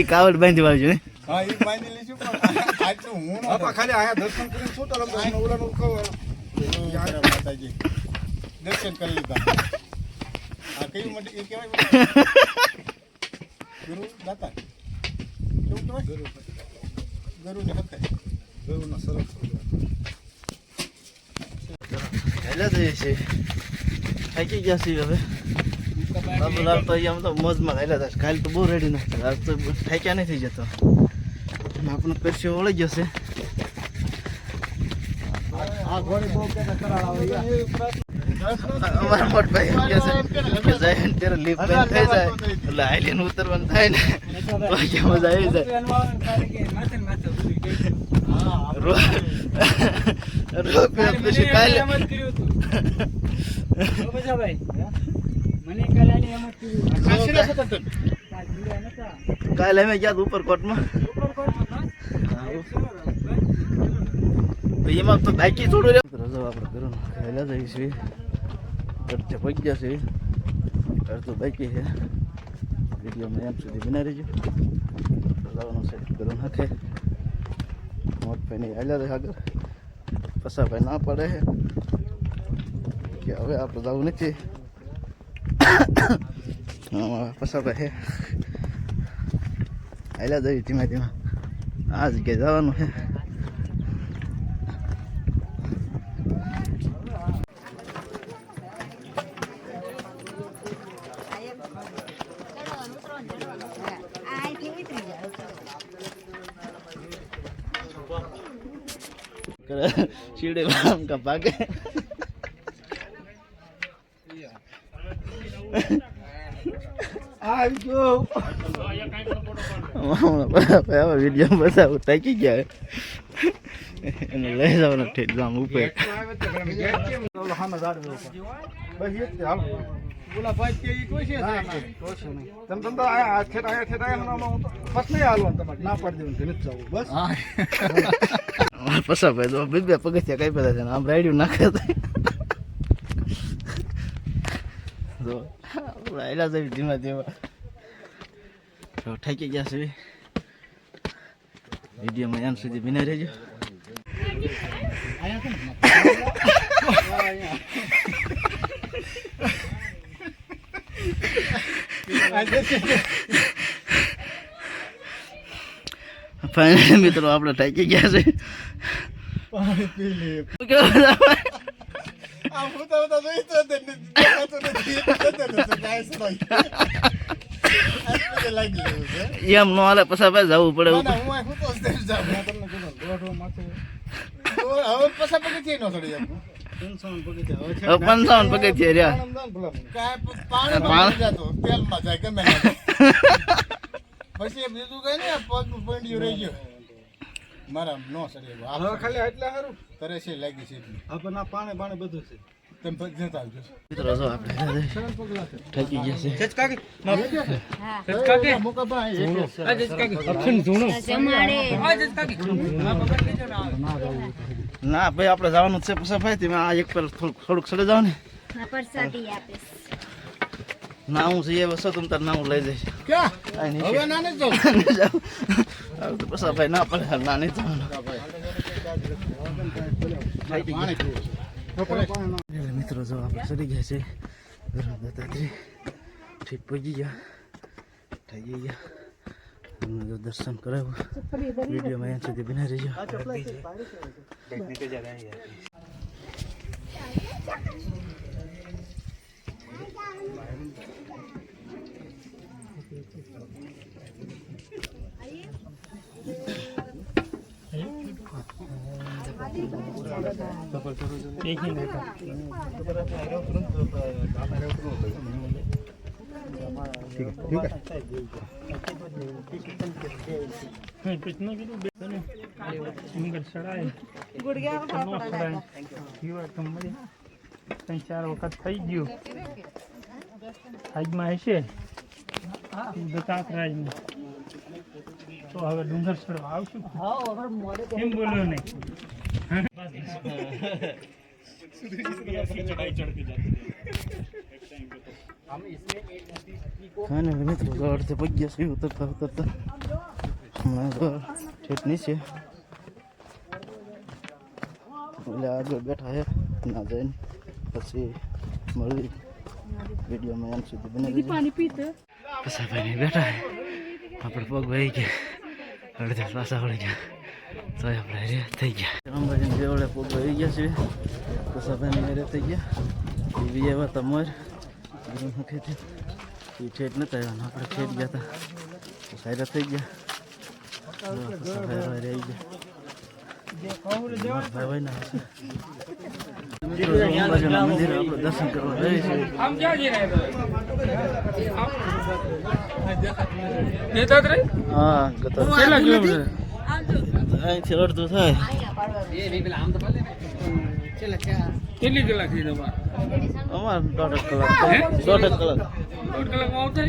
એ કાવડ બાંધી વાળજો ને? હા એ બાંધી લઈશું પણ આજ તો હું ન ખાલી આયા દર્શન કરીને શું તરફ જવાનું? ઓલાનું કહું. જય માતાજી. દર્શન કરી લીધા. આ કયું મંદિર? એ કહેવાય ગુરુ દાતા. કેવું કહેવાય? ગુરુ ગુરુ ને હતે જોયું ને સરસ. હેલા થઈ છે. થાકી ગયા છીએ હવે. બાબુલાલ તો અહીંયા તો મોજમાં હેલા હતા કાલ તો બહુ રેડી નથી આજ તો થાક્યા નથી જતો અને આપણો પરસ્યો વળી ગયો છે ઉતરવાનું થાય ને પછી કાલે કાલે અમે ગયા હતા ઉપરકોટમાં. તો એમાં તો બાકી થોડું રહ્યું રજો આપણે ઘરનું ખાયેલા જઈએ છીએ. અડધે પગી ગયા છે અડધું બાકી છે. વિડીયોમાં એમ સુધી બના રહીજો રજાવાનું સેટ કરવું નાખે મોટભાઈને હાલ્યા રહે આગળ. પસાભાઈ ના પડે છે. કે હવે આપણે જવું નથી. પસાર હે. આયલા જઈ ધીમે ધીમે. આ જગ્યાએ જવાનું છે સીડે આમ કપાકે पाके આવી ગયો. હવે વીડિયો બતાવું થાકી ગયા એને લઈ જવાનો ઠેઠ ગામ ઉપર. બોલા ભાઈ કે ઈ કોઈ છે. તમે તમે તો આ હું બસ નહીં હાલવાનું તમારે. ના પાડી ઘરે જ જવું. બસ. અમારા પસા ભાઈ તો બે બે પગથિયા કઈ પેલા છે આમ રાઈડ્યું નાખે તો જો આયલા જઈએ ધીમા ધીમા. તો થાકી ગયા છે. વિડીયોમાં એમ સુધી બિના રહેજો. ફાઇનલી મિત્રો આપણે થાકી ગયા છે? પાણી puta સવાય આ લાગી ગયું છે એમ નો હાલે પછી ભાઈ જવું પડે હું. પંચાવન. હવે છે રહ્યા પછી એ બીજું કઈ ને પગ પંડિયું રહી ગયો મારા નો શકું. ખાલી એટલે હારું. તરે છે લાગી છે એટલી. હવે પણ આ પાણી બાણી બધું છે. તમે પછી જતા આવજો. મિત્રો જો આપણે સરળ પગલાં છે. થાકી ગયા છે. મોકાભાઈ, એક ના ભાઈ આપણે જવાનું જ છે પછી ભાઈ તમે આ એક પર થોડુંક સડે ચડે જાવ ને. પ્રસાદી આપીશ. ના હું છે એ વસ્તુ તમે તાર ના હું લઈ જઈશ. આ હવે ના. નહીં તો પછી ભાઈ ના પડે ના નહીં જવાનું મિત્રો જો આપણે ચડી ગયા છે. ગરમ દત્તાત્રી ઠીક પહોંચી ગયા. થઈ ગયા. અમને જો દર્શન રહીજો. ત્રણ ચાર વખત થઈ ગયું આજમાં હશે દત્તાત્રેય તો હવે ડુંગર ચડવા આવશું એમ બોલ્યો નહીં ને મિત્રો તો અડધે પગ્યા છે, ઉતરતા ઉતરતા. હમણાં તો ઠેઠ નીચે એટલે આગળ બેઠા છે, ના જઈને પછી મળી વિડીયોમાં એમ સુધી બને પછી ભાઈને બેઠા છે. આપણે પગ ભાઈ ગયા. અડધે પાછા વળી ગયા. તો આપણે રે થઈ ગયા. અંબાજીને જેવડે પગ વહી ગયા છે તો ભાઈને મેરે થઈ ગયા. એ બી એવા હતા મોર મુખેથી એ ઠેઠ નતા આવ્યા. આપણે ઠેઠ ગયા હતા તો સાયરા થઈ ગયા. રહી ગયા. અંબાજીના મંદિરે આપણે દર્શન કરવા જઈએ છીએ. હા કતો કેટલા કિલોમીટર? અહીંથી અડધું થાય. કેટલી કલાક થઈ તમારે? અમારે દોઢ કલાક. દોઢ કલાક. દોઢ કલાકમાં આવતા